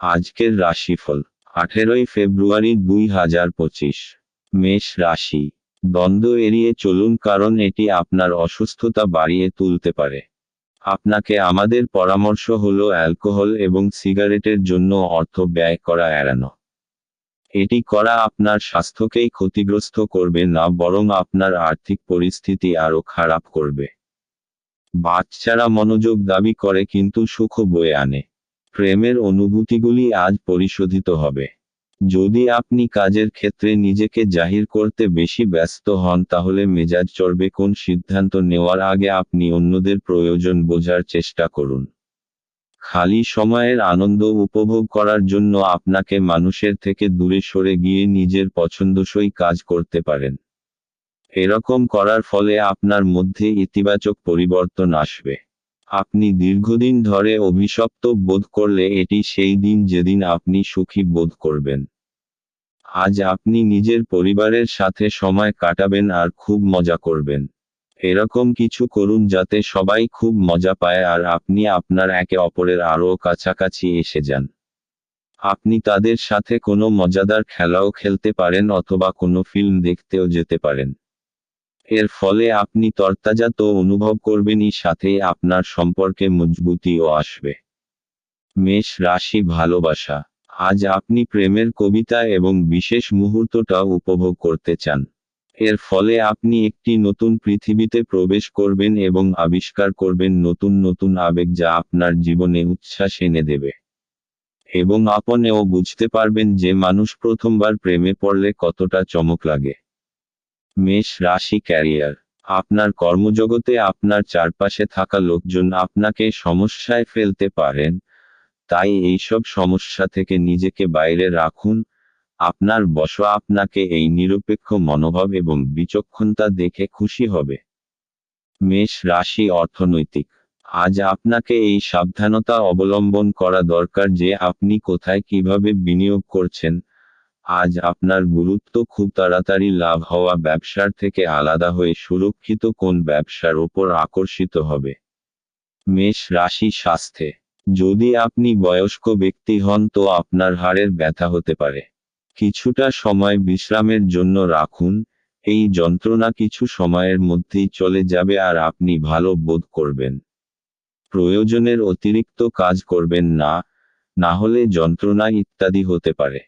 আজকের রাশিফল, আঠেরোই ফেব্রুয়ারি দুই হাজার পঁচিশ। মেষ রাশি, দ্বন্দ্ব এড়িয়ে চলুন কারণ এটি আপনার অসুস্থতা বাড়িয়ে তুলতে পারে। আপনাকে আমাদের পরামর্শ হল অ্যালকোহল এবং সিগারেটের জন্য অর্থ ব্যয় করা এড়ানো। এটি করা আপনার স্বাস্থ্যকেই ক্ষতিগ্রস্ত করবে না, বরং আপনার আর্থিক পরিস্থিতি আরও খারাপ করবে। বাচ্চারা মনোযোগ দাবি করে কিন্তু সুখ বয়ে আনে। প্রেমের অনুভূতিগুলি আজ পরিশোধিত হবে। যদি আপনি কাজের ক্ষেত্রে নিজেকে জাহির করতে বেশি ব্যস্ত হন, তাহলে মেজাজ চড়বে কোন সিদ্ধান্ত নেওয়ার আগে আপনি অন্যদের প্রয়োজন বোঝার চেষ্টা করুন। খালি সময়ের আনন্দ উপভোগ করার জন্য আপনাকে মানুষের থেকে দূরে সরে গিয়ে নিজের পছন্দসই কাজ করতে পারেন। এরকম করার ফলে আপনার মধ্যে ইতিবাচক পরিবর্তন আসবে। আপনি দীর্ঘদিন ধরে অভিশপ্ত বোধ করলে এটি সেই দিন যেদিন আপনি সুখী বোধ করবেন। আজ আপনি নিজের পরিবারের সাথে সময় কাটাবেন আর খুব মজা করবেন। এরকম কিছু করুন যাতে সবাই খুব মজা পায় আর আপনি আপনার একে অপরের আরও কাছাকাছি এসে যান। আপনি তাদের সাথে কোনো মজাদার খেলাও খেলতে পারেন অথবা কোনো ফিল্ম দেখতেও যেতে পারেন। এর ফলে আপনি তরতাজা তো অনুভব করবেনই সাথে আপনার সম্পর্কে মজবুতিও আসবে। মেষ রাশি ভালোবাসা। আজ আপনি প্রেমের কবিতা এবং বিশেষ মুহূর্তটা উপভোগ করতে চান। এর ফলে আপনি একটি নতুন পৃথিবীতে প্রবেশ করবেন এবং আবিষ্কার করবেন নতুন নতুন আবেগ যা আপনার জীবনে উচ্ছ্বাস এনে দেবে। এবং আপনেও বুঝতে পারবেন যে মানুষ প্রথমবার প্রেমে পড়লে কতটা চমক লাগে। মেষ রাশি ক্যারিয়ার। আপনার কর্মজগতে আপনার চারপাশে থাকা লোকজন আপনাকে সমস্যায় ফেলতে পারেন। তাই এইসব সমস্যা থেকে নিজেকে বাইরে রাখুন। আপনার বস, আপনাকে এই নিরপেক্ষ মনোভাব এবং বিচক্ষণতা দেখে খুশি হবে। মেষ রাশি অর্থনৈতিক। আজ আপনাকে এই সাবধানতা অবলম্বন করা দরকার যে আপনি কোথায় কীভাবে বিনিয়োগ করছেন। আজ আপনার গুরুত্ব খুব তাড়াতাড়ি লাভ হওয়া ব্যবসার থেকে আলাদা হয়ে সুরক্ষিত কোন ব্যবসার ওপর আকর্ষিত হবে? মেষ রাশি স্বাস্থ্যে। যদি আপনি বয়স্ক ব্যক্তি হন তো আপনার হাড়ের ব্যথা হতে পারে। কিছুটা সময় বিশ্রামের জন্য রাখুন, এই যন্ত্রণা কিছু সময়ের মধ্যেই চলে যাবে আর আপনি ভালো বোধ করবেন। প্রয়োজনের অতিরিক্ত কাজ করবেন না না হলে যন্ত্রণা ইত্যাদি হতে পারে।